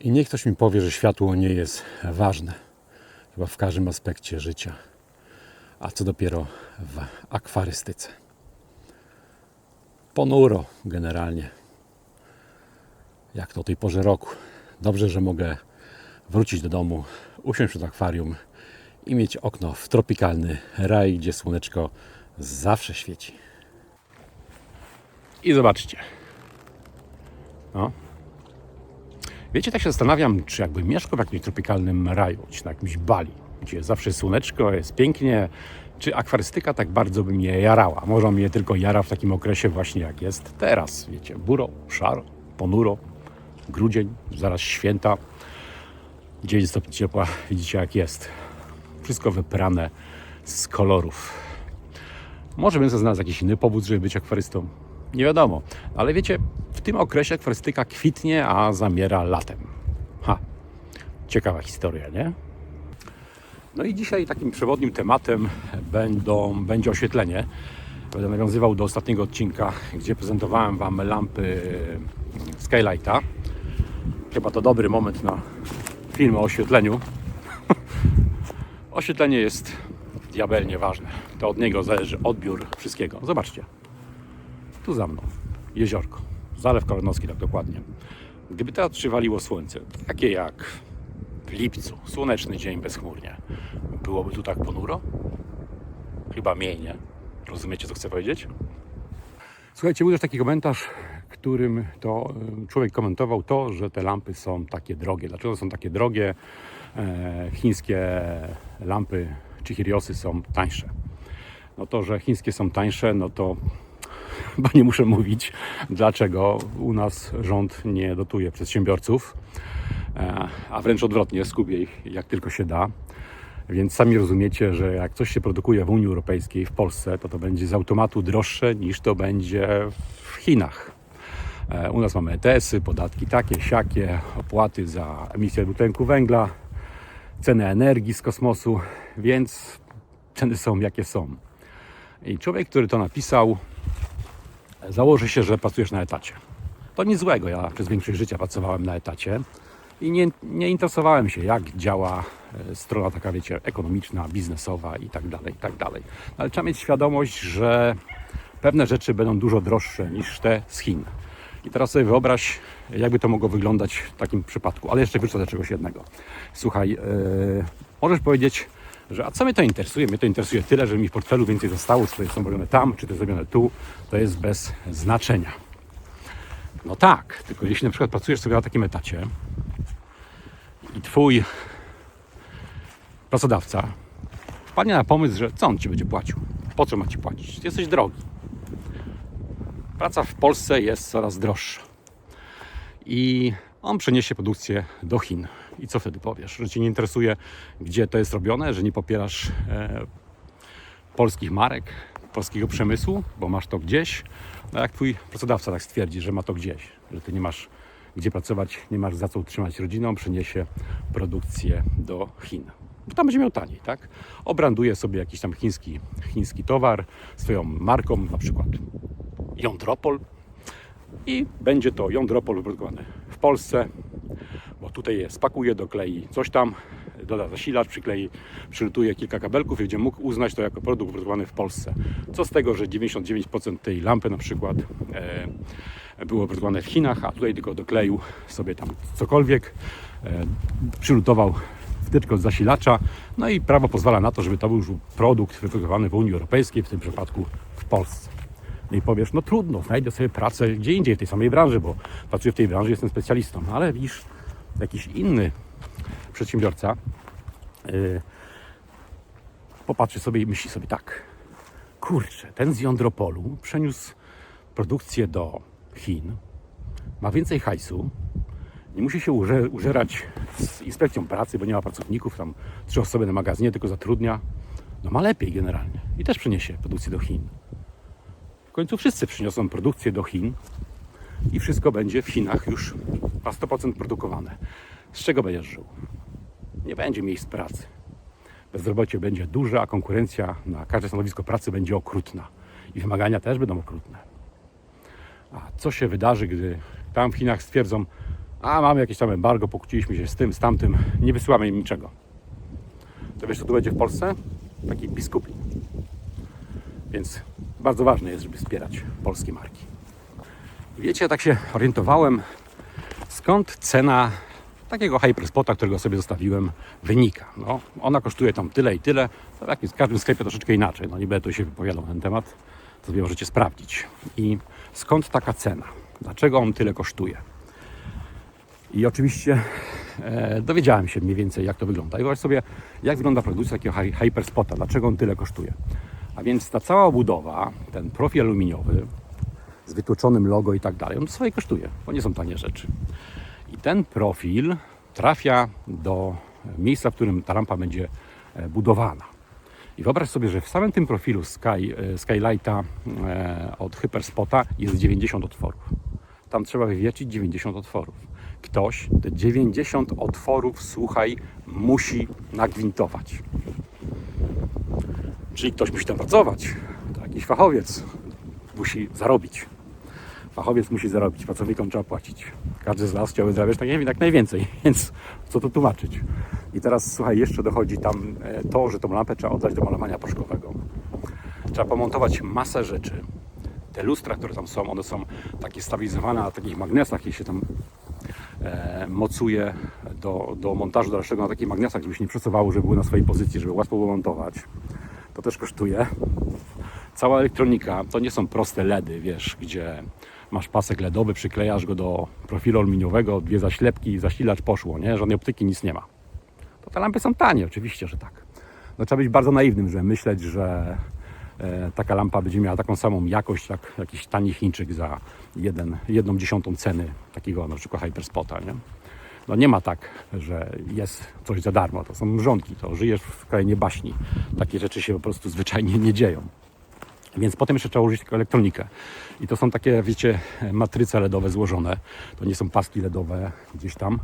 I niech ktoś mi powie, że światło nie jest ważne. Chyba w każdym aspekcie życia. A co dopiero w akwarystyce. Ponuro generalnie. Jak to o tej porze roku. Dobrze, że mogę wrócić do domu, usiąść przed akwarium i mieć okno w tropikalny raj, gdzie słoneczko zawsze świeci. I zobaczcie. No. Wiecie, tak się zastanawiam, czy jakby mieszkał w jakimś tropikalnym raju, czy na jakimś Bali, gdzie zawsze słoneczko, jest pięknie, czy akwarystyka tak bardzo by mnie jarała. Może mnie tylko jara w takim okresie właśnie jak jest teraz, wiecie, buro, szaro, ponuro, grudzień, zaraz święta, 9 stopni ciepła, widzicie jak jest. Wszystko wyprane z kolorów. Może bym znalazł jakiś inny powód, żeby być akwarystą. Nie wiadomo. Ale wiecie, w tym okresie akwarystyka kwitnie, a zamiera latem. Ha, ciekawa historia, nie? No i dzisiaj takim przewodnim tematem będą, będzie oświetlenie. Będę nawiązywał do ostatniego odcinka, gdzie prezentowałem Wam lampy Skylighta. Chyba to dobry moment na film o oświetleniu. Oświetlenie jest diabelnie ważne. To od niego zależy odbiór wszystkiego. Zobaczcie. Tu za mną jeziorko. Zalew Koronowski, tak dokładnie. Gdyby teraz przywaliło słońce, takie jak w lipcu, słoneczny dzień bezchmurnie, byłoby tu tak ponuro? Chyba mniej, nie? Rozumiecie, co chcę powiedzieć? Słuchajcie, był też taki komentarz, którym to y, człowiek komentował to, że te lampy są takie drogie. Dlaczego są takie drogie? E, chińskie lampy czy Hiriosy są tańsze. No to, że chińskie są tańsze, no to chyba nie muszę mówić, dlaczego u nas rząd nie dotuje przedsiębiorców, e, a wręcz odwrotnie, skubie ich jak tylko się da. Więc sami rozumiecie, że jak coś się produkuje w Unii Europejskiej, w Polsce, to to będzie z automatu droższe niż to będzie w Chinach. E, U nas mamy ETS-y, podatki takie, siakie, opłaty za emisję dwutlenku węgla, ceny energii z kosmosu, więc ceny są jakie są. I człowiek, który to napisał, założy się, że pracujesz na etacie. To nic złego. Ja przez większość życia pracowałem na etacie i nie, nie interesowałem się, jak działa e, strona taka, wiecie, ekonomiczna, biznesowa i tak dalej, i tak dalej. Ale trzeba mieć świadomość, że pewne rzeczy będą dużo droższe niż te z Chin. I teraz sobie wyobraź, jakby to mogło wyglądać w takim przypadku. Ale jeszcze wrócę do czegoś jednego. Słuchaj, yy, możesz powiedzieć, że a co mnie to interesuje? Mnie to interesuje tyle, że mi w portfelu więcej zostało, czy to jest zrobione tam, czy to jest zrobione tu, to jest bez znaczenia. No tak, tylko jeśli na przykład pracujesz sobie na takim etacie i twój pracodawca wpadnie na pomysł, że co on ci będzie płacił? Po co ma ci płacić? Jesteś drogi. Praca w Polsce jest coraz droższa. I on przeniesie produkcję do Chin. I co wtedy powiesz? Że Cię nie interesuje, gdzie to jest robione, że nie popierasz e, polskich marek, polskiego przemysłu, bo masz to gdzieś. No jak Twój pracodawca tak stwierdzi, że ma to gdzieś, że Ty nie masz gdzie pracować, nie masz za co utrzymać rodziną, przeniesie produkcję do Chin. Bo tam będzie miał taniej, tak? Obranduje sobie jakiś tam chiński, chiński towar swoją marką, na przykład jądropol i będzie to jądropol wyprodukowany w Polsce, bo tutaj je spakuje, doklei coś tam, doda zasilacz, przyklei, przylutuje kilka kabelków i będzie mógł uznać to jako produkt wyprodukowany w Polsce. Co z tego, że 99% tej lampy na przykład e, było wyprodukowane w Chinach, a tutaj tylko dokleił sobie tam cokolwiek, e, przylutował wtyczkę od zasilacza, no i prawo pozwala na to, żeby to był już produkt wyprodukowany w Unii Europejskiej, w tym przypadku w Polsce. No i powiesz, no trudno, znajdę sobie pracę gdzie indziej w tej samej branży, bo pracuję w tej branży, jestem specjalistą. No ale widzisz, jakiś inny przedsiębiorca yy, popatrzy sobie i myśli sobie tak, kurczę, ten z Jądropolu przeniósł produkcję do Chin, ma więcej hajsu, nie musi się uże, użerać z inspekcją pracy, bo nie ma pracowników, tam trzy osoby na magazynie, tylko zatrudnia. No ma lepiej generalnie i też przeniesie produkcję do Chin. W końcu wszyscy przyniosą produkcję do Chin i wszystko będzie w Chinach już na 100% produkowane. Z czego będziesz żył? Nie będzie miejsc pracy. Bezrobocie będzie duże, a konkurencja na każde stanowisko pracy będzie okrutna. I wymagania też będą okrutne. A co się wydarzy, gdy tam w Chinach stwierdzą, A mamy jakieś tam embargo, pokłóciliśmy się z tym, z tamtym, nie wysyłamy im niczego. To wiesz, co tu będzie w Polsce? Taki biskupi. Więc bardzo ważne jest, żeby wspierać polskie marki. Wiecie, tak się orientowałem, skąd cena takiego hyperspota, którego sobie zostawiłem, wynika. No, ona kosztuje tam tyle i tyle. To w jakimś, w każdym sklepie troszeczkę inaczej. No nie będę tu się wypowiadał na ten temat. To sobie możecie sprawdzić. I skąd taka cena? Dlaczego on tyle kosztuje? I oczywiście e, dowiedziałem się mniej więcej, jak to wygląda. I wyobraź sobie, jak wygląda produkcja takiego hy- hyperspota, dlaczego on tyle kosztuje. A więc ta cała obudowa, ten profil aluminiowy z wytłoczonym logo i tak dalej, on swoje kosztuje, bo nie są tanie rzeczy. I ten profil trafia do miejsca, w którym ta rampa będzie e, budowana. I wyobraź sobie, że w samym tym profilu Sky, e, Skylighta e, od Hyperspota jest 90 otworów. Tam trzeba wywiercić 90 otworów. Ktoś te 90 otworów, słuchaj, musi nagwintować. Czyli ktoś musi tam pracować. Jakiś fachowiec musi zarobić. Fachowiec musi zarobić, pracownikom trzeba płacić. Każdy z nas chciałby zarabiać tak jak najwięcej, więc co tu tłumaczyć? I teraz słuchaj, jeszcze dochodzi tam e, to, że tą lampę trzeba oddać do malowania proszkowego. Trzeba pomontować masę rzeczy. Te lustra, które tam są, one są takie stabilizowane na takich magnesach i się tam e, mocuje do, do montażu dalszego na takich magnesach, żeby się nie przesuwało, żeby były na swojej pozycji, żeby łatwo było montować. To też kosztuje. Cała elektronika to nie są proste LEDy, wiesz, gdzie masz pasek LEDowy, przyklejasz go do profilu aluminiowego, dwie zaślepki, zasilacz poszło, nie? Żadnej optyki, nic nie ma. To te lampy są tanie, oczywiście, że tak. No, trzeba być bardzo naiwnym, żeby myśleć, że e, taka lampa będzie miała taką samą jakość jak jakiś tani Chińczyk za jeden, jedną dziesiątą ceny takiego na przykład Hyperspota, nie? No nie ma tak, że jest coś za darmo. To są mrzonki, to żyjesz w krainie baśni. Takie rzeczy się po prostu zwyczajnie nie dzieją. Więc potem jeszcze trzeba użyć tylko elektronikę. I to są takie, wiecie, matryce LEDowe złożone. To nie są paski LEDowe gdzieś tam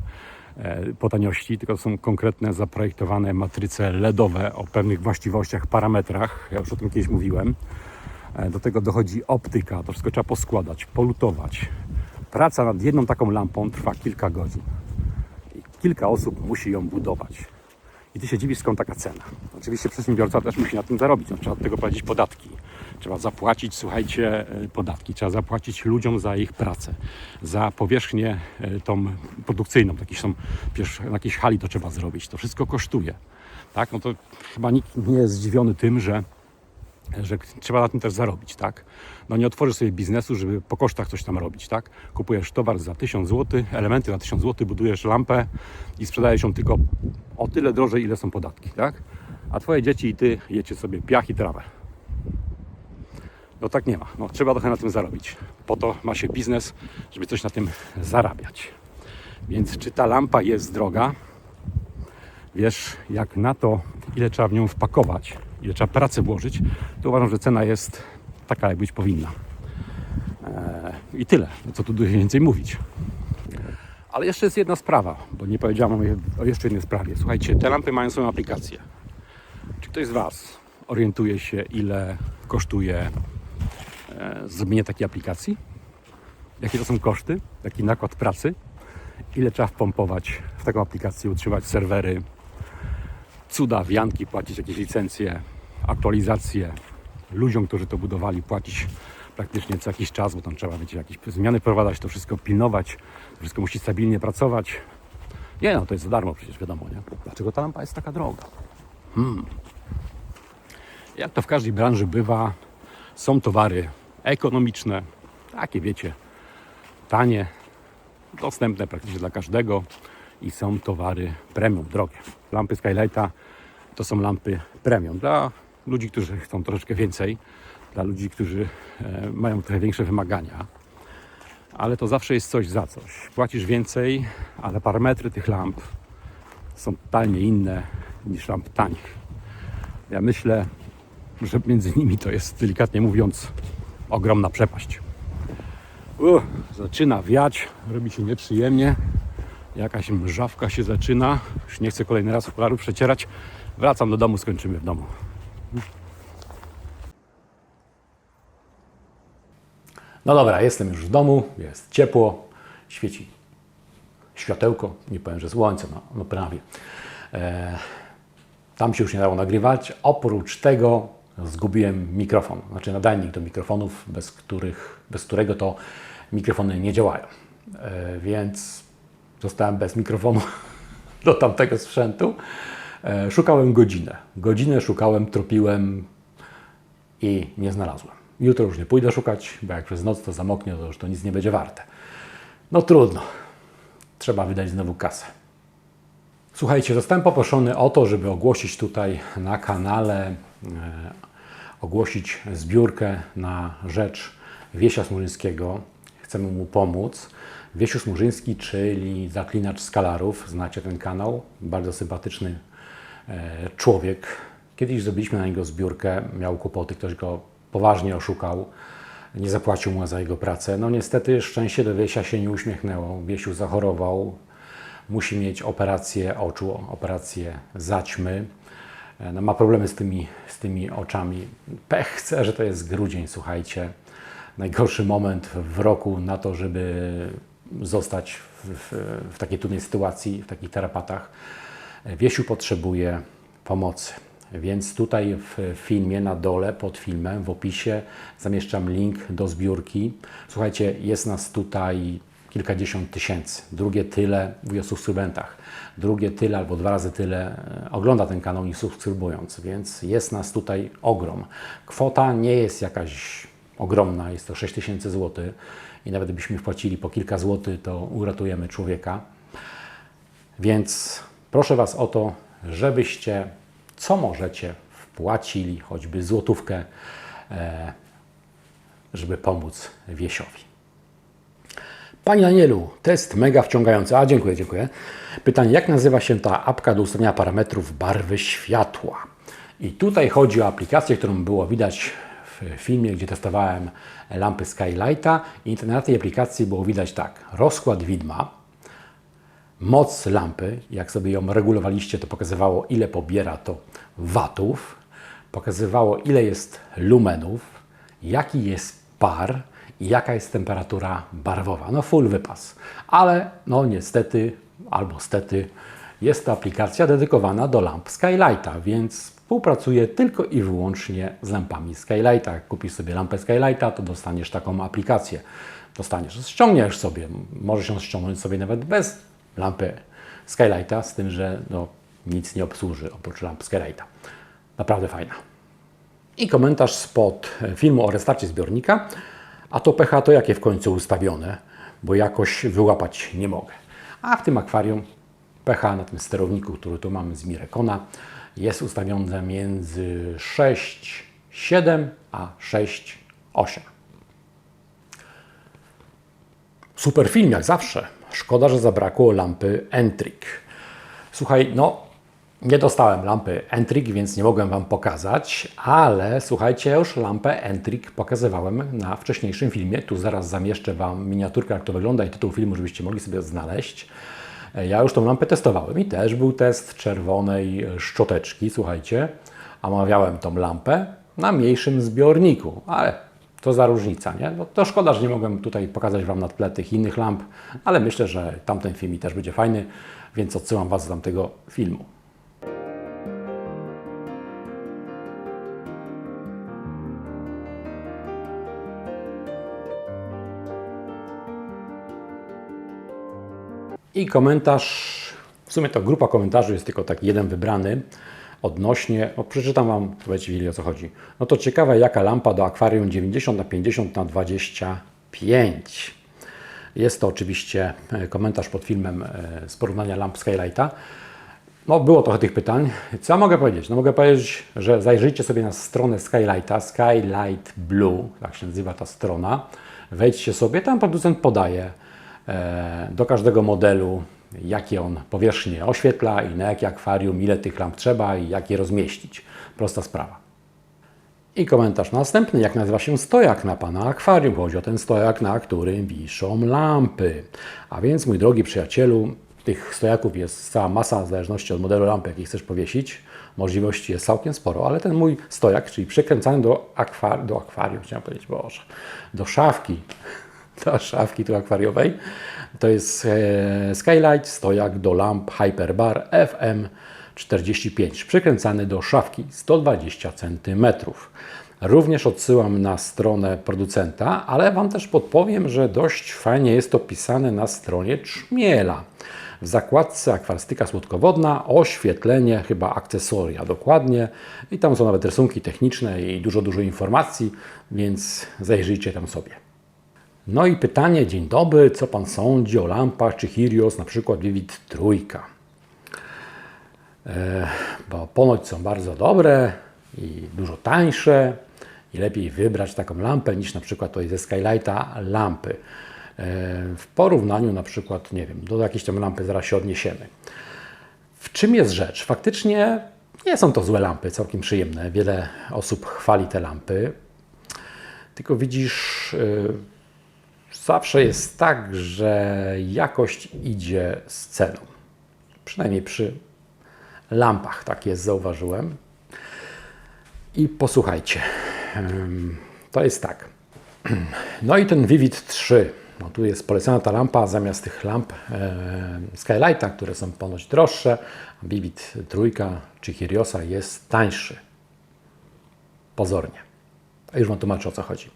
e, po taniości, tylko to są konkretne, zaprojektowane matryce LEDowe o pewnych właściwościach, parametrach. Ja już o tym kiedyś mówiłem. E, Do tego dochodzi optyka, to wszystko trzeba poskładać, polutować. Praca nad jedną taką lampą trwa kilka godzin. I kilka osób musi ją budować. I ty się dziwisz, skąd taka cena. Oczywiście przedsiębiorca też musi na tym zarobić. No, trzeba od tego płacić podatki. Trzeba zapłacić, słuchajcie, e, podatki. Trzeba zapłacić ludziom za ich pracę, za powierzchnię e, tą produkcyjną. Jakieś są, jakiejś hali to trzeba zrobić. To wszystko kosztuje. Tak? No to chyba nikt nie jest zdziwiony tym, że że trzeba na tym też zarobić, tak? No nie otworzysz sobie biznesu, żeby po kosztach coś tam robić, tak? Kupujesz towar za 1000 zł, elementy za 1000 zł, budujesz lampę i sprzedajesz ją tylko o tyle drożej, ile są podatki, tak? A twoje dzieci i ty jecie sobie piach i trawę. No tak nie ma. No, trzeba trochę na tym zarobić. Po to ma się biznes, żeby coś na tym zarabiać. Więc czy ta lampa jest droga? wiesz, jak na to, ile trzeba w nią wpakować, ile trzeba pracy włożyć, to uważam, że cena jest taka, jak być powinna. Eee, I tyle, co tu więcej mówić. Ale jeszcze jest jedna sprawa, bo nie powiedziałem o jeszcze jednej sprawie. Słuchajcie, te lampy mają swoją aplikację. Czy ktoś z Was orientuje się, ile kosztuje zrobienie takiej aplikacji? Jakie to są koszty? Jaki nakład pracy? Ile trzeba wpompować w taką aplikację, utrzymać serwery, cuda, wianki, płacić jakieś licencje, aktualizacje, ludziom, którzy to budowali, płacić praktycznie co jakiś czas, bo tam trzeba wiecie, jakieś zmiany wprowadzać, to wszystko pilnować, to wszystko musi stabilnie pracować. Nie no, to jest za darmo przecież, wiadomo, nie? Dlaczego ta lampa jest taka droga? Hmm. Jak to w każdej branży bywa, są towary ekonomiczne, takie wiecie, tanie, dostępne praktycznie dla każdego i są towary premium, drogie. Lampy Skylighta to są lampy premium dla ludzi, którzy chcą troszeczkę więcej, dla ludzi, którzy e, mają trochę większe wymagania. Ale to zawsze jest coś za coś. Płacisz więcej, ale parametry tych lamp są totalnie inne niż lamp tanich. Ja myślę, że między nimi to jest delikatnie mówiąc ogromna przepaść. Uff, zaczyna wiać, robi się nieprzyjemnie. Jakaś mrzawka się zaczyna. Już nie chcę kolejny raz okularów przecierać. Wracam do domu, skończymy w domu. No dobra, jestem już w domu, jest ciepło, świeci światełko, nie powiem, że słońce, no, no prawie. E, tam się już nie dało nagrywać. Oprócz tego zgubiłem mikrofon, znaczy nadajnik do mikrofonów, bez, których, bez którego to mikrofony nie działają. E, więc zostałem bez mikrofonu do tamtego sprzętu. E, szukałem godzinę. Godzinę szukałem, tropiłem i nie znalazłem. Jutro już nie pójdę szukać, bo jak przez noc to zamoknie, to już to nic nie będzie warte. No trudno. Trzeba wydać znowu kasę. Słuchajcie, zostałem poproszony o to, żeby ogłosić tutaj na kanale, e, ogłosić zbiórkę na rzecz Wiesia Smurzyńskiego. Chcemy mu pomóc. Wiesiu Smurzyński, czyli zaklinacz skalarów, znacie ten kanał, bardzo sympatyczny e, człowiek. Kiedyś zrobiliśmy na niego zbiórkę, miał kłopoty, ktoś go poważnie oszukał, nie zapłacił mu za jego pracę. No niestety szczęście do Wiesia się nie uśmiechnęło. Wiesiu zachorował, musi mieć operację oczu, operację zaćmy. E, No, ma problemy z tymi, z tymi oczami. Pech chce, że to jest grudzień, słuchajcie. Najgorszy moment w roku na to, żeby zostać w, w, w takiej trudnej sytuacji, w takich tarapatach. E, Wiesiu potrzebuje pomocy. Więc tutaj w filmie na dole, pod filmem, w opisie zamieszczam link do zbiórki. Słuchajcie, jest nas tutaj kilkadziesiąt tysięcy. Drugie tyle mówię o subskrybentach. Drugie tyle albo dwa razy tyle e, ogląda ten kanał niż subskrybując, więc jest nas tutaj ogrom. Kwota nie jest jakaś ogromna, jest to 6 tysięcy złotych i nawet byśmy wpłacili po kilka złotych, to uratujemy człowieka. Więc proszę Was o to, żebyście co możecie wpłacili, choćby złotówkę, e, żeby pomóc Wiesiowi. Panie Danielu, test mega wciągający. A, dziękuję, dziękuję. Pytanie, jak nazywa się ta apka do ustawienia parametrów barwy światła? I tutaj chodzi o aplikację, którą było widać w filmie, gdzie testowałem lampy Skylighta. I na tej aplikacji było widać tak, rozkład widma, moc lampy, jak sobie ją regulowaliście, to pokazywało ile pobiera to watów, pokazywało ile jest lumenów, jaki jest par jaka jest temperatura barwowa. No full wypas. Ale no niestety, albo stety, jest to aplikacja dedykowana do lamp Skylighta, więc współpracuje tylko i wyłącznie z lampami Skylighta. Jak kupisz sobie lampę Skylighta, to dostaniesz taką aplikację. Dostaniesz, ściągniesz sobie, możesz ją ściągnąć sobie nawet bez lampy Skylighta, z tym, że no, nic nie obsłuży oprócz lamp Skylighta. Naprawdę fajna. I komentarz spod filmu o restarcie zbiornika. A to pH to jakie w końcu ustawione, bo jakoś wyłapać nie mogę. A w tym akwarium pH na tym sterowniku, który tu mamy z Mirekona, jest ustawione między 6,7 a 6,8. Super film, jak zawsze. Szkoda, że zabrakło lampy Entrik. Słuchaj, no nie dostałem lampy Entrik, więc nie mogłem Wam pokazać, ale słuchajcie, już lampę Entrik pokazywałem na wcześniejszym filmie. Tu zaraz zamieszczę Wam miniaturkę, jak to wygląda i tytuł filmu, żebyście mogli sobie znaleźć. Ja już tą lampę testowałem i też był test czerwonej szczoteczki, słuchajcie. Omawiałem tą lampę na mniejszym zbiorniku, ale to za różnica, nie? No to szkoda, że nie mogłem tutaj pokazać Wam na tle tych innych lamp, ale myślę, że tamten film też będzie fajny, więc odsyłam Was do tamtego filmu. I komentarz, w sumie to grupa komentarzy jest tylko taki jeden wybrany odnośnie, o przeczytam Wam, powiedzcie wiedzieli o co chodzi. No to ciekawe jaka lampa do akwarium 90 na 50 na 25. Jest to oczywiście e, komentarz pod filmem e, z porównania lamp Skylighta. No, było trochę tych pytań. Co ja mogę powiedzieć? No, mogę powiedzieć, że zajrzyjcie sobie na stronę Skylighta, Skylight Blue, tak się nazywa ta strona. Wejdźcie sobie, tam producent podaje do każdego modelu, jakie on powierzchnie oświetla i na jakie akwarium, ile tych lamp trzeba i jak je rozmieścić. Prosta sprawa. I komentarz następny, jak nazywa się stojak na Pana akwarium? Chodzi o ten stojak, na którym wiszą lampy. A więc, mój drogi przyjacielu, tych stojaków jest cała masa, w zależności od modelu lampy, jaki chcesz powiesić. Możliwości jest całkiem sporo, ale ten mój stojak, czyli przykręcany do, akwar do akwarium, chciałem powiedzieć, Boże, do szafki, do szafki tu akwariowej. To jest e, Skylight, stojak do lamp Hyperbar FM45, przykręcany do szafki 120 cm. Również odsyłam na stronę producenta, ale Wam też podpowiem, że dość fajnie jest to pisane na stronie Czmiela. W zakładce akwarystyka słodkowodna, oświetlenie, chyba akcesoria dokładnie. I tam są nawet rysunki techniczne i dużo, dużo informacji, więc zajrzyjcie tam sobie. No i pytanie, dzień dobry, co Pan sądzi o lampach czy Hirios, na przykład Vivid Trójka? E, bo ponoć są bardzo dobre i dużo tańsze i lepiej wybrać taką lampę niż na przykład tutaj ze Skylighta lampy. E, w porównaniu na przykład, nie wiem, do jakiejś tam lampy zaraz się odniesiemy. W czym jest rzecz? Faktycznie nie są to złe lampy, całkiem przyjemne. Wiele osób chwali te lampy. Tylko widzisz, yy, zawsze jest tak, że jakość idzie z ceną. Przynajmniej przy lampach tak jest, zauważyłem. I posłuchajcie, to jest tak. No i ten Vivid 3. No tu jest polecana ta lampa zamiast tych lamp Skylighta, które są ponoć droższe. Vivid trójka czy Hiriosa jest tańszy. Pozornie. A już Wam tłumaczę o co chodzi.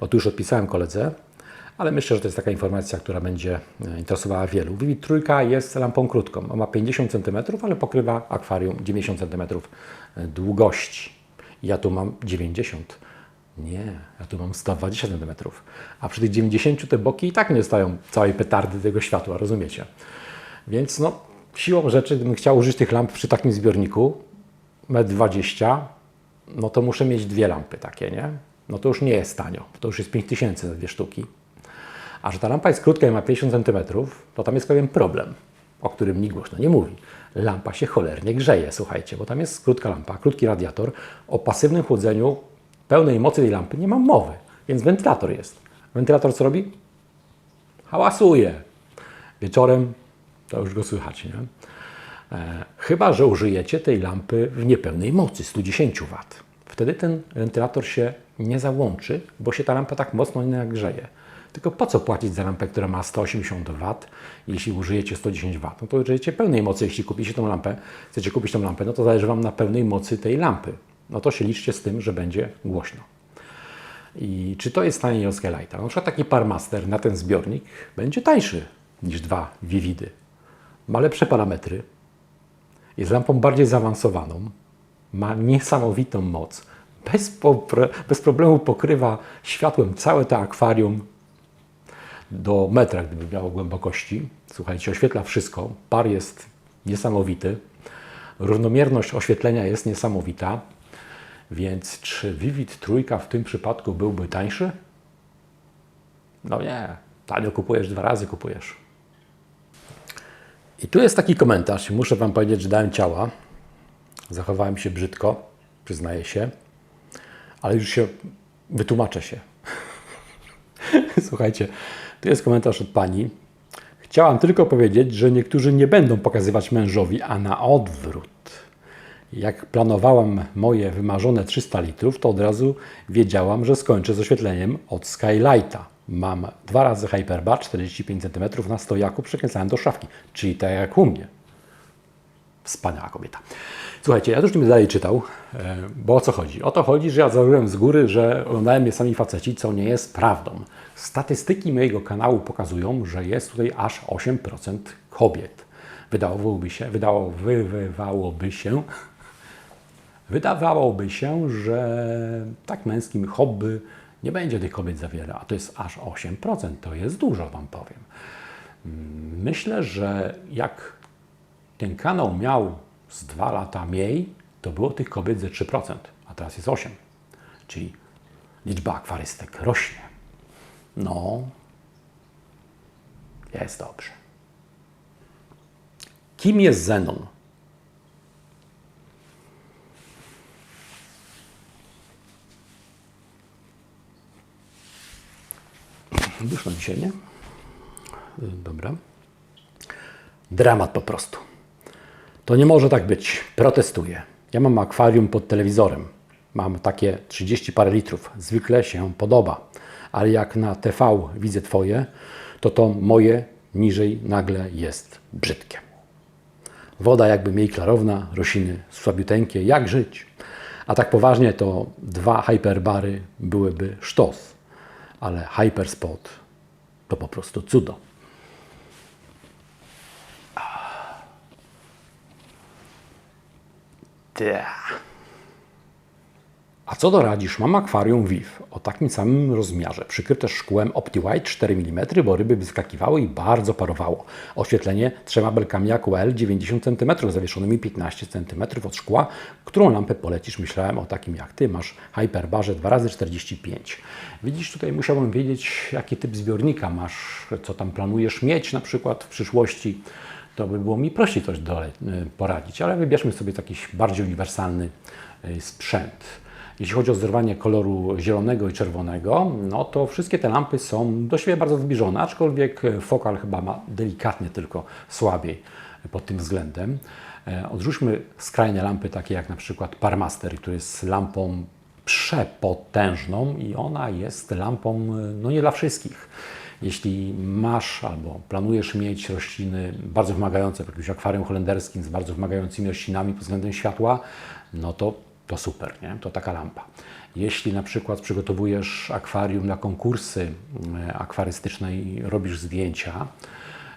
Bo tu już odpisałem koledze, ale myślę, że to jest taka informacja, która będzie e, interesowała wielu. Vivid trójka jest lampą krótką. Ma 50 cm, ale pokrywa akwarium 90 cm długości. Ja tu mam 90 nie, ja tu mam 120 cm. A przy tych 90 te boki i tak nie stają całej petardy tego światła, rozumiecie? Więc no, siłą rzeczy, gdybym chciał użyć tych lamp przy takim zbiorniku, 1,20 m, no to muszę mieć dwie lampy takie, nie? No to już nie jest tanio, to już jest 5000 za dwie sztuki. A że ta lampa jest krótka i ma 50 cm, to tam jest pewien problem, o którym nikt głośno nie mówi. Lampa się cholernie grzeje, słuchajcie, bo tam jest krótka lampa, krótki radiator. O pasywnym chłodzeniu pełnej mocy tej lampy nie mam mowy, więc wentylator jest. Wentylator co robi? Hałasuje. Wieczorem to już go słychać, nie? E, chyba, że użyjecie tej lampy w niepełnej mocy, 110 W. Wtedy ten wentylator się nie załączy, bo się ta lampa tak mocno nie nagrzeje. Tylko po co płacić za lampę, która ma 180 W, jeśli użyjecie 110 W? No to użyjecie pełnej mocy. Jeśli kupicie tą lampę, chcecie kupić tą lampę, no to zależy Wam na pełnej mocy tej lampy no to się liczcie z tym, że będzie głośno. I czy to jest taniej od Skylighta? Na przykład taki Parmaster na ten zbiornik będzie tańszy niż dwa Vividy. Ma lepsze parametry, jest lampą bardziej zaawansowaną, ma niesamowitą moc, bez, bez problemu pokrywa światłem całe to akwarium do metra, gdyby miało głębokości. Słuchajcie, oświetla wszystko, par jest niesamowity, równomierność oświetlenia jest niesamowita, więc czy Vivid trójka w tym przypadku byłby tańszy? No nie, tanio kupujesz, dwa razy kupujesz. I tu jest taki komentarz. Muszę Wam powiedzieć, że dałem ciała. Zachowałem się brzydko, przyznaję się, ale już się wytłumaczę się. Słuchajcie, jest komentarz od pani. Chciałam tylko powiedzieć, że niektórzy nie będą pokazywać mężowi, a na odwrót. Jak planowałam moje wymarzone 300 litrów, to od razu wiedziałam, że skończę z oświetleniem od Skylighta. Mam dwa razy Hyperbar 45 cm na stojaku przykręcałem do szafki, czyli tak jak u mnie. Wspaniała kobieta. Słuchajcie, ja już nie będę dalej czytał, e, bo o co chodzi? O to chodzi, że ja założyłem z góry, że oglądają mnie sami faceci, co nie jest prawdą. Statystyki mojego kanału pokazują, że jest tutaj aż 8% kobiet. Wydawałoby się, wydawałoby się, Wydawałoby się, że tak męskim hobby nie będzie tych kobiet za wiele, a to jest aż 8%. To jest dużo, Wam powiem. Myślę, że jak ten kanał miał z dwa lata mniej, to było tych kobiet ze 3%, a teraz jest 8%. Czyli liczba akwarystek rośnie. No, jest dobrze. Kim jest Zenon? Wyszło dzisiaj, nie? Dobra. Dramat po prostu. To nie może tak być. Protestuję. Ja mam akwarium pod telewizorem. mam takie 30 parę litrów. Zwykle się podoba. Ale jak na TV widzę Twoje, to to moje niżej nagle jest brzydkie. Woda jakby mniej klarowna, rośliny słabiuteńkie, jak żyć? A tak poważnie to dwa hyperbary byłyby sztos, ale hyperspot to po prostu cudo. A co doradzisz? Mam akwarium VIV o takim samym rozmiarze, przykryte szkłem OptiWhite 4 mm, bo ryby wyskakiwały i bardzo parowało. Oświetlenie trzema belkami AQL 90 cm, zawieszonymi 15 cm od szkła. Którą lampę polecisz? Myślałem o takim jak Ty, masz Hyperbarze 2x45. Widzisz, tutaj musiałbym wiedzieć, jaki typ zbiornika masz, co tam planujesz mieć na przykład w przyszłości to by było mi prościej coś y, poradzić, ale wybierzmy sobie jakiś bardziej uniwersalny y, sprzęt. Jeśli chodzi o zerwanie koloru zielonego i czerwonego, no to wszystkie te lampy są do siebie bardzo zbliżone, aczkolwiek fokal chyba ma delikatnie tylko słabiej pod tym względem. E, Odrzućmy skrajne lampy, takie jak na przykład Parmaster, który jest lampą przepotężną i ona jest lampą no nie dla wszystkich. Jeśli masz albo planujesz mieć rośliny bardzo wymagające w jakimś akwarium holenderskim z bardzo wymagającymi roślinami pod względem światła, no to, to super, nie? to taka lampa. Jeśli na przykład przygotowujesz akwarium na konkursy e, akwarystyczne i robisz zdjęcia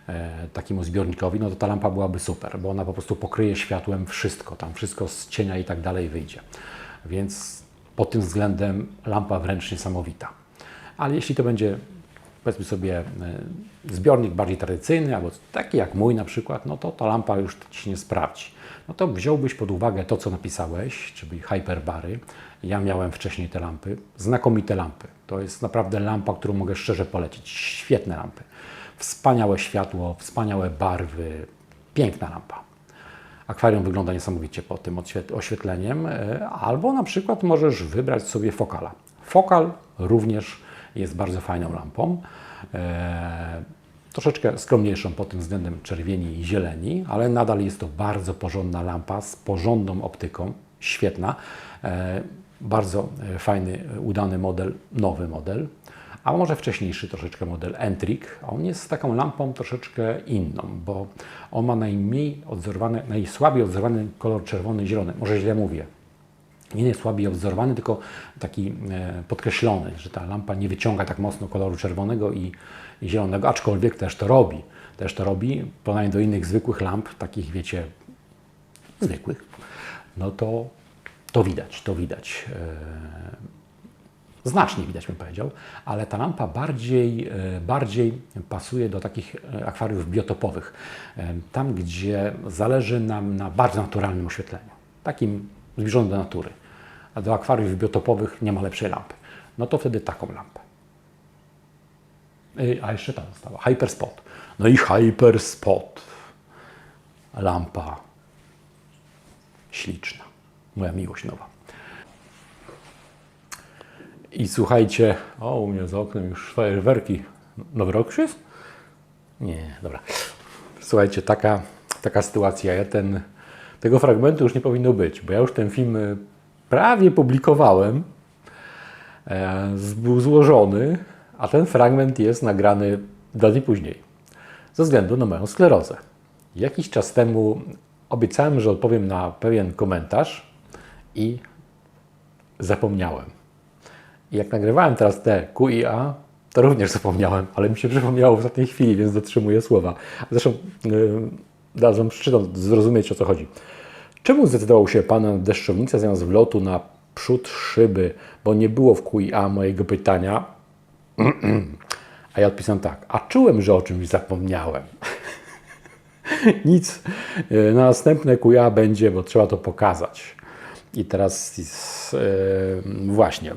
e, takiemu zbiornikowi, no to ta lampa byłaby super, bo ona po prostu pokryje światłem wszystko, tam wszystko z cienia i tak dalej wyjdzie. Więc pod tym względem lampa wręcz niesamowita. Ale jeśli to będzie powiedzmy sobie e, zbiornik bardziej tradycyjny, albo taki jak mój na przykład, no to ta lampa już Ci się nie sprawdzi. No to wziąłbyś pod uwagę to, co napisałeś, czyli hyperbary. Ja miałem wcześniej te lampy, znakomite lampy. To jest naprawdę lampa, którą mogę szczerze polecić. Świetne lampy. Wspaniałe światło, wspaniałe barwy, piękna lampa. Akwarium wygląda niesamowicie po tym oświetleniem, e, albo na przykład możesz wybrać sobie fokala. Fokal również jest bardzo fajną lampą. E, troszeczkę skromniejszą pod tym względem czerwieni i zieleni, ale nadal jest to bardzo porządna lampa z porządną optyką, świetna. E, bardzo e, fajny, udany model, nowy model. A może wcześniejszy troszeczkę model Entrik. On jest taką lampą troszeczkę inną, bo on ma najmniej odzorowany, najsłabiej odzorowany kolor czerwony i zielony. Może źle mówię, nie jest słabiej odwzorowany, tylko taki e, podkreślony, że ta lampa nie wyciąga tak mocno koloru czerwonego i, zielonego, aczkolwiek też to robi. Też to robi, porównaniu do innych zwykłych lamp, takich wiecie, zwykłych, no to to widać, to widać. E, Znacznie widać, bym powiedział, ale ta lampa bardziej, e, bardziej pasuje do takich akwariów biotopowych, tam gdzie zależy nam na bardzo naturalnym oświetleniu, takim zbliżonym do natury. A do akwariów biotopowych nie ma lepszej lampy. No to wtedy taką lampę. A jeszcze ta została, Hyperspot. No i Hyperspot. Lampa śliczna. Moja miłość nowa. I słuchajcie, o, u mnie za oknem już fajerwerki. Nowy rok już jest? Nie, dobra. Słuchajcie, taka, taka sytuacja. Ja ten, tego fragmentu już nie powinno być, bo ja już ten film y, prawie publikowałem. E, był złożony, a ten fragment jest nagrany dwa dni później. Ze względu na moją sklerozę. Jakiś czas temu obiecałem, że odpowiem na pewien komentarz i zapomniałem. Jak nagrywałem teraz te Q i A, to również zapomniałem, ale mi się przypomniało w ostatniej chwili, więc dotrzymuję słowa. Zresztą yy, zaraz Wam zrozumieć o co chodzi. Czemu zdecydował się Pan na deszczownicę zamiast wlotu na przód szyby, bo nie było w Q i A mojego pytania? A ja odpisałem tak, a czułem, że o czymś zapomniałem. Nic. E, Na następne QA będzie, bo trzeba to pokazać. I teraz e, właśnie.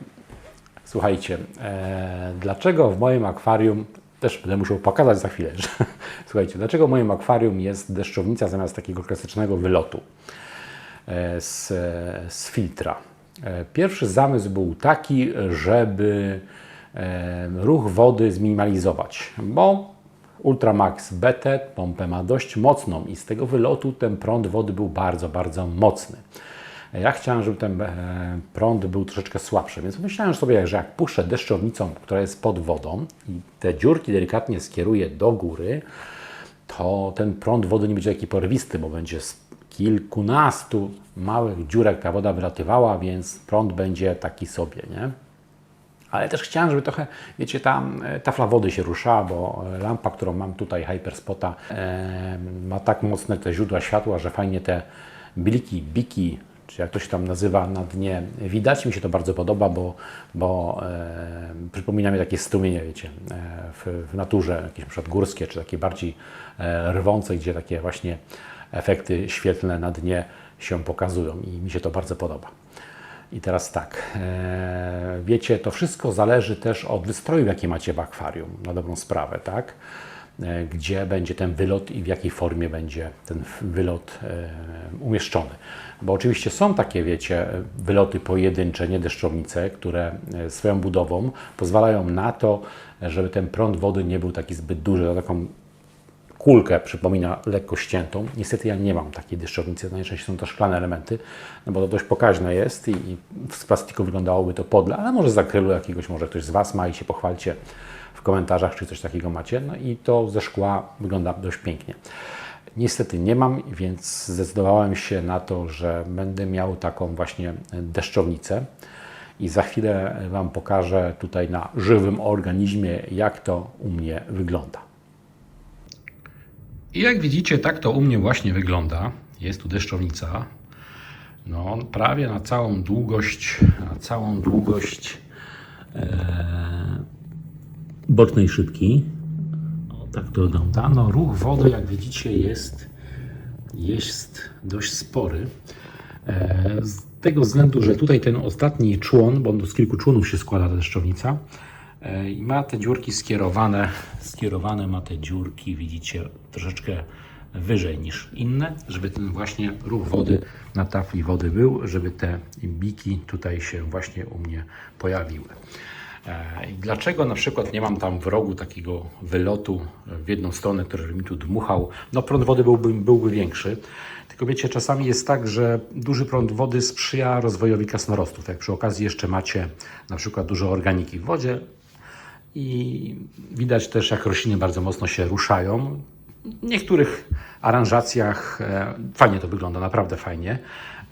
Słuchajcie, e, dlaczego w moim akwarium, też będę musiał pokazać za chwilę, że, słuchajcie, dlaczego w moim akwarium jest deszczownica zamiast takiego klasycznego wylotu e, z, z filtra? E, Pierwszy zamysł był taki, żeby e, ruch wody zminimalizować, bo Ultramax BT pompę ma dość mocną i z tego wylotu ten prąd wody był bardzo, bardzo mocny. Ja chciałem, żeby ten e, prąd był troszeczkę słabszy, więc myślałem sobie, że jak puszczę deszczownicą, która jest pod wodą i te dziurki delikatnie skieruję do góry, to ten prąd wody nie będzie taki porwisty, bo będzie z kilkunastu małych dziurek ta woda wylatywała, więc prąd będzie taki sobie, nie? Ale też chciałem, żeby trochę, wiecie, ta e, tafla wody się ruszała, bo e, lampa, którą mam tutaj, Hyperspota, e, ma tak mocne te źródła światła, że fajnie te bliki, biki, czy jak to się tam nazywa na dnie, widać. Mi się to bardzo podoba, bo, bo e, przypomina mi takie strumienie, wiecie, e, w, w naturze, jakieś przykład górskie, czy takie bardziej e, rwące, gdzie takie właśnie efekty świetlne na dnie się pokazują i mi się to bardzo podoba. I teraz tak, e, wiecie, to wszystko zależy też od wystroju, jaki macie w akwarium, na dobrą sprawę, tak? E, Gdzie będzie ten wylot i w jakiej formie będzie ten wylot e, umieszczony. Bo oczywiście są takie, wiecie, wyloty pojedyncze, nie deszczownice, które e, swoją budową pozwalają na to, żeby ten prąd wody nie był taki zbyt duży, to taką kulkę przypomina lekko ściętą. Niestety ja nie mam takiej deszczownicy, najczęściej są to szklane elementy, no bo to dość pokaźne jest i, i z plastiku wyglądałoby to podle, ale może z akrylu jakiegoś, może ktoś z Was ma i się pochwalcie w komentarzach, czy coś takiego macie. No i to ze szkła wygląda dość pięknie. Niestety nie mam, więc zdecydowałem się na to, że będę miał taką właśnie deszczownicę. I za chwilę Wam pokażę tutaj na żywym organizmie, jak to u mnie wygląda. I jak widzicie, tak to u mnie właśnie wygląda. Jest tu deszczownica. No, prawie na całą długość, na całą długość e, bocznej szybki. O, tak to wygląda. No, ruch wody, jak widzicie, jest, jest dość spory. E, z tego względu, że tutaj ten ostatni człon, bo z kilku członów się składa ta deszczownica, e, i ma te dziurki skierowane, skierowane ma te dziurki, widzicie, troszeczkę wyżej niż inne, żeby ten właśnie ruch wody na tafli wody był, żeby te biki tutaj się właśnie u mnie pojawiły. E, dlaczego na przykład nie mam tam w rogu takiego wylotu w jedną stronę, który mi tu dmuchał? No prąd wody byłby, byłby większy. Tylko wiecie, czasami jest tak, że duży prąd wody sprzyja rozwojowi kasnorostów. Jak przy okazji jeszcze macie na przykład dużo organiki w wodzie i widać też, jak rośliny bardzo mocno się ruszają. W niektórych aranżacjach e, fajnie to wygląda, naprawdę fajnie.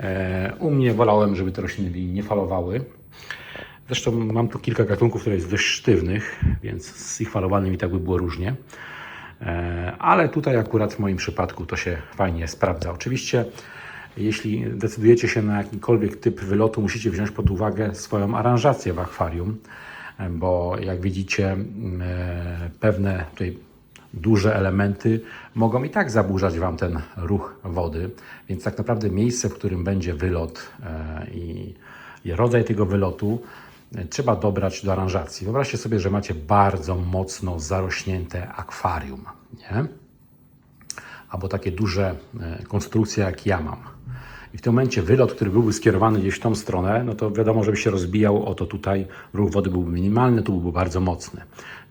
E, u mnie wolałem, żeby te rośliny nie falowały. Zresztą mam tu kilka gatunków, które jest dość sztywnych, więc z ich falowaniem i tak by było różnie. E, Ale tutaj akurat w moim przypadku to się fajnie sprawdza. Oczywiście, jeśli decydujecie się na jakikolwiek typ wylotu, musicie wziąć pod uwagę swoją aranżację w akwarium, e, bo jak widzicie, e, pewne tutaj duże elementy mogą i tak zaburzać Wam ten ruch wody, więc tak naprawdę miejsce, w którym będzie wylot i, rodzaj tego wylotu trzeba dobrać do aranżacji. Wyobraźcie sobie, że macie bardzo mocno zarośnięte akwarium, nie? albo takie duże e, konstrukcje jak ja mam. I w tym momencie wylot, który byłby skierowany gdzieś w tą stronę, no to wiadomo, żeby się rozbijał, oto tutaj ruch wody byłby minimalny, tu byłby bardzo mocny.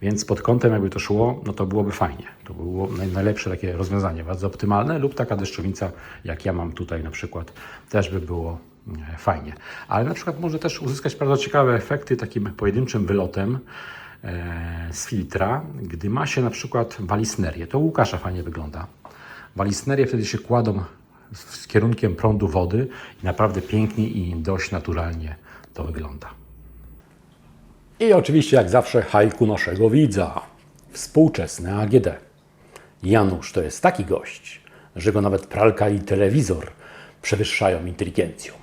Więc pod kątem jakby to szło, no to byłoby fajnie. To było naj- najlepsze takie rozwiązanie, bardzo optymalne lub taka deszczownica, jak ja mam tutaj na przykład, też by było fajnie. Ale na przykład może też uzyskać bardzo ciekawe efekty takim pojedynczym wylotem e, z filtra, gdy ma się na przykład walisnerię. To u Łukasza fajnie wygląda. Walisnerie wtedy się kładą z kierunkiem prądu wody i naprawdę pięknie i dość naturalnie to wygląda. I oczywiście, jak zawsze, hajku naszego widza. Współczesne AGD. Janusz to jest taki gość, że go nawet pralka i telewizor przewyższają inteligencją.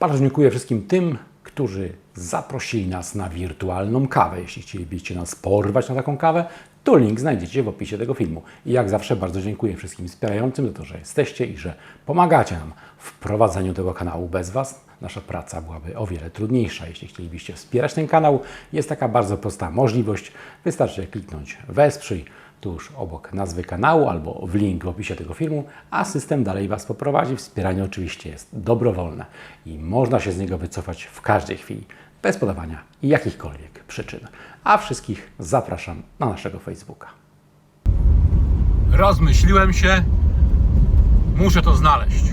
Bardzo dziękuję wszystkim tym, którzy zaprosili nas na wirtualną kawę. Jeśli chcielibyście nas porwać na taką kawę, to link znajdziecie w opisie tego filmu. I jak zawsze bardzo dziękuję wszystkim wspierającym za to, że jesteście i że pomagacie nam w prowadzeniu tego kanału. Bez Was nasza praca byłaby o wiele trudniejsza. Jeśli chcielibyście wspierać ten kanał, jest taka bardzo prosta możliwość. Wystarczy kliknąć wesprzyj tuż obok nazwy kanału albo w link w opisie tego filmu, a system dalej Was poprowadzi. Wspieranie oczywiście jest dobrowolne i można się z niego wycofać w każdej chwili, bez podawania jakichkolwiek przyczyn. A wszystkich zapraszam na naszego Facebooka. Rozmyśliłem się, muszę to znaleźć.